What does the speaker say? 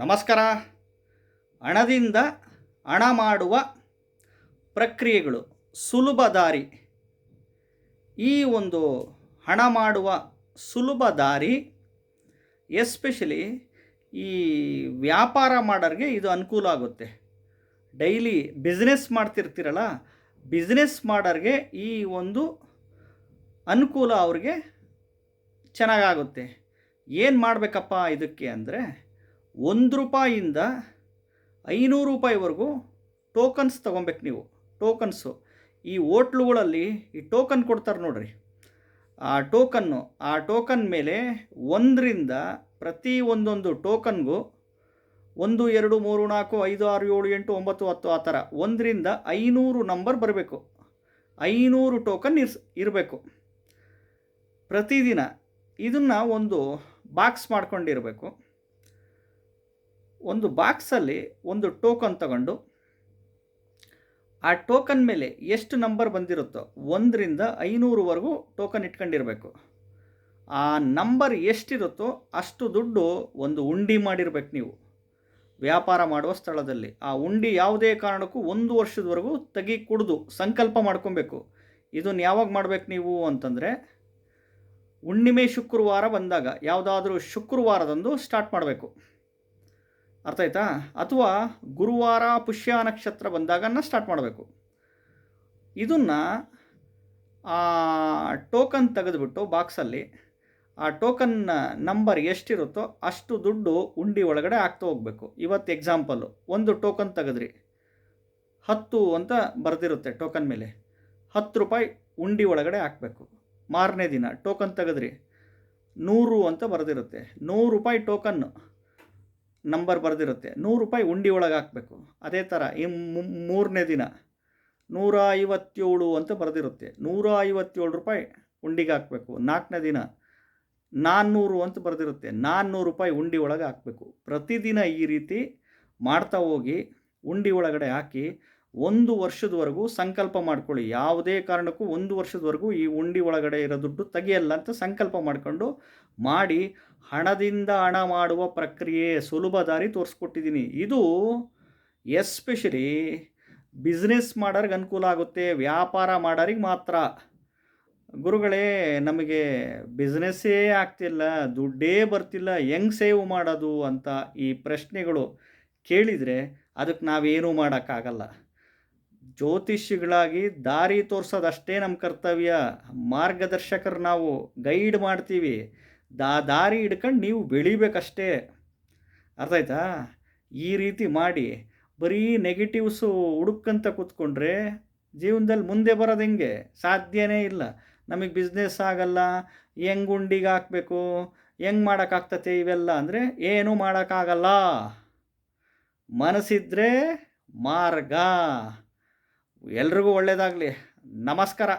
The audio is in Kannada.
ನಮಸ್ಕಾರ. ಹಣದಿಂದ ಹಣ ಮಾಡುವ ಪ್ರಕ್ರಿಯೆಗಳು, ಸುಲಭ ದಾರಿ. ಈ ಒಂದು ಹಣ ಮಾಡುವ ಸುಲಭ ದಾರಿ ಎಸ್ಪೆಷಲಿ ಈ ವ್ಯಾಪಾರ ಮಾಡೋರಿಗೆ ಇದು ಅನುಕೂಲ ಆಗುತ್ತೆ. ಡೈಲಿ ಬಿಸ್ನೆಸ್ ಮಾಡ್ತಿರ್ತೀರಲ್ಲ ಬಿಸ್ನೆಸ್ ಮಾಡೋರಿಗೆ ಈ ಒಂದು ಅನುಕೂಲ ಅವ್ರಿಗೆ ಚೆನ್ನಾಗಾಗುತ್ತೆ. ಏನು ಮಾಡಬೇಕಪ್ಪ ಇದಕ್ಕೆ ಅಂದರೆ ಒಂದು ರೂಪಾಯಿಂದ ಐನೂರು ರೂಪಾಯಿವರೆಗೂ ಟೋಕನ್ಸ್ ತೊಗೊಬೇಕು ನೀವು. ಟೋಕನ್ಸು ಈ ಹೋಟ್ಲುಗಳಲ್ಲಿ ಈ ಟೋಕನ್ ಕೊಡ್ತಾರೆ ನೋಡ್ರಿ. ಆ ಟೋಕನ್ನು ಆ ಟೋಕನ್ ಮೇಲೆ ಒಂದರಿಂದ ಪ್ರತಿ ಒಂದೊಂದು ಟೋಕನ್ಗೂ ಒಂದು, ಎರಡು, ಮೂರು, ನಾಲ್ಕು, ಐದು, ಆರು, ಏಳು, ಎಂಟು, ಒಂಬತ್ತು, ಹತ್ತು ಆ ಥರ ಒಂದರಿಂದ ಐನೂರು ನಂಬರ್ ಬರಬೇಕು. ಐನೂರು ಟೋಕನ್ ಇರ್ಸ್, ಇರಬೇಕು. ಪ್ರತಿದಿನ ಇದನ್ನು ಒಂದು ಬಾಕ್ಸ್ ಮಾಡ್ಕೊಂಡಿರಬೇಕು. ಒಂದು ಬಾಕ್ಸಲ್ಲಿ ಒಂದು ಟೋಕನ್ ತಗೊಂಡು ಆ ಟೋಕನ್ ಮೇಲೆ ಎಷ್ಟು ನಂಬರ್ ಬಂದಿರುತ್ತೋ ಒಂದರಿಂದ ಐನೂರುವರೆಗೂ ಟೋಕನ್ ಇಟ್ಕೊಂಡಿರಬೇಕು. ಆ ನಂಬರ್ ಎಷ್ಟಿರುತ್ತೋ ಅಷ್ಟು ದುಡ್ಡು ಒಂದು ಉಂಡಿ ಮಾಡಿರ್ಬೇಕು ನೀವು. ವ್ಯಾಪಾರ ಮಾಡುವ ಸ್ಥಳದಲ್ಲಿ. ಆ ಉಂಡಿ ಯಾವುದೇ ಕಾರಣಕ್ಕೂ ಒಂದು ವರ್ಷದವರೆಗೂ ತೆಗಿ ಕುಡಿದು ಸಂಕಲ್ಪ ಮಾಡ್ಕೊಬೇಕು. ಇದನ್ನು ಯಾವಾಗ ಮಾಡಬೇಕು ನೀವು ಅಂತಂದರೆ ಹುಣ್ಣಿಮೆ ಶುಕ್ರವಾರ ಬಂದಾಗ ಯಾವುದಾದ್ರೂ ಶುಕ್ರವಾರದಂದು ಸ್ಟಾರ್ಟ್ ಮಾಡಬೇಕು. ಅರ್ಥ ಆಯ್ತಾ? ಅಥವಾ ಗುರುವಾರ ಪುಷ್ಯ ನಕ್ಷತ್ರ ಬಂದಾಗನ್ನ ಸ್ಟಾರ್ಟ್ ಮಾಡಬೇಕು. ಇದನ್ನು ಆ ಟೋಕನ್ ತೆಗೆದುಬಿಟ್ಟು ಬಾಕ್ಸಲ್ಲಿ ಆ ಟೋಕನ್ ನಂಬರ್ ಎಷ್ಟಿರುತ್ತೋ ಅಷ್ಟು ದುಡ್ಡು ಉಂಡಿ ಒಳಗಡೆ ಹಾಕ್ತಾ ಹೋಗಬೇಕು. ಇವತ್ತು ಎಕ್ಸಾಂಪಲ್ಲು ಒಂದು ಟೋಕನ್ ತೆಗೆದ್ರಿ. ಹತ್ತು ಅಂತ ಬರೆದಿರುತ್ತೆ ಟೋಕನ್ ಮೇಲೆ. ಹತ್ತು ರೂಪಾಯಿ ಉಂಡಿ ಒಳಗಡೆ ಹಾಕಬೇಕು. ಮಾರನೇ ದಿನ ಟೋಕನ್ ತೆಗೆದ್ರಿ. ನೂರು ಅಂತ ಬರೆದಿರುತ್ತೆ. ನೂರು ರೂಪಾಯಿ ಟೋಕನ್ನು ನಂಬರ್ ಬರೆದಿರುತ್ತೆ. ನೂರು ರೂಪಾಯಿ ಉಂಡಿ ಒಳಗೆ ಹಾಕಬೇಕು. ಅದೇ ಥರ ಈ ಮೂರನೇ ದಿನ ನೂರ ಐವತ್ತೇಳು ಅಂತ ಬರೆದಿರುತ್ತೆ. ನೂರ ಐವತ್ತೇಳು ರೂಪಾಯಿ ಉಂಡಿಗೆ ಹಾಕಬೇಕು. ನಾಲ್ಕನೇ ದಿನ ನಾನ್ನೂರು ಅಂತ ಬರೆದಿರುತ್ತೆ. ನಾನ್ನೂರು ರೂಪಾಯಿ ಉಂಡಿ ಒಳಗೆ ಹಾಕಬೇಕು. ಪ್ರತಿದಿನ ಈ ರೀತಿ ಮಾಡ್ತಾ ಹೋಗಿ ಉಂಡಿ ಒಳಗಡೆ ಹಾಕಿ ಒಂದು ವರ್ಷದವರೆಗೂ ಸಂಕಲ್ಪ ಮಾಡ್ಕೊಳ್ಳಿ. ಯಾವುದೇ ಕಾರಣಕ್ಕೂ ಒಂದು ವರ್ಷದವರೆಗೂ ಈ ಉಂಡಿ ಒಳಗಡೆ ಇರೋ ದುಡ್ಡು ತೆಗೆಯಲ್ಲ ಅಂತ ಸಂಕಲ್ಪ ಮಾಡಿಕೊಂಡು ಮಾಡಿ ಹಣದಿಂದ ಹಣ ಮಾಡುವ ಪ್ರಕ್ರಿಯೆ ಸುಲಭ ದಾರಿ ತೋರಿಸ್ಕೊಟ್ಟಿದ್ದೀನಿ. ಇದು ಎಸ್ಪೆಷಲಿ ಬಿಸ್ನೆಸ್ ಮಾಡೋರಿಗೆ ಅನುಕೂಲ ಆಗುತ್ತೆ, ವ್ಯಾಪಾರ ಮಾಡೋರಿಗೆ ಮಾತ್ರ. ಗುರುಗಳೇ, ನಮಗೆ ಬಿಸ್ನೆಸ್ಸೇ ಆಗ್ತಿಲ್ಲ, ದುಡ್ಡೇ ಬರ್ತಿಲ್ಲ, ಹೆಂಗೆ ಸೇವ್ ಮಾಡೋದು ಅಂತ ಈ ಪ್ರಶ್ನೆಗಳು ಕೇಳಿದರೆ ಅದಕ್ಕೆ ನಾವೇನೂ ಮಾಡೋಕ್ಕಾಗಲ್ಲ. ಜ್ಯೋತಿಷಿಗಳಾಗಿ ದಾರಿ ತೋರಿಸೋದಷ್ಟೇ ನಮ್ಮ ಕರ್ತವ್ಯ. ಮಾರ್ಗದರ್ಶಕರು ನಾವು ಗೈಡ್ ಮಾಡ್ತೀವಿ. ದಾ, ದಾರಿ ಹಿಡ್ಕೊಂಡು ನೀವು ಬೆಳಿಬೇಕಷ್ಟೇ. ಅರ್ಥ ಆಯ್ತಾ? ಈ ರೀತಿ ಮಾಡಿ ಬರೀ ನೆಗೆಟಿವ್ಸು ಹುಡುಕಂತ ಕೂತ್ಕೊಂಡ್ರೆ ಜೀವನದಲ್ಲಿ ಮುಂದೆ ಬರೋದು ಹೆಂಗೆ? ಸಾಧ್ಯನೇ ಇಲ್ಲ. ನಮಗೆ ಬಿಸ್ನೆಸ್ ಆಗಲ್ಲ, ಹೆಂಗೆ ಉಂಡಿಗೆ ಹಾಕಬೇಕು, ಹೆಂಗೆ ಮಾಡೋಕ್ಕಾಗ್ತತೆ ಇವೆಲ್ಲ ಅಂದರೆ ಏನೂ ಮಾಡೋಕ್ಕಾಗಲ್ಲ ಮನಸ್ಸಿದ್ರೆ ಮಾರ್ಗ. ಎಲ್ರಿಗೂ ಒಳ್ಳೆಯದಾಗಲಿ ನಮಸ್ಕಾರ.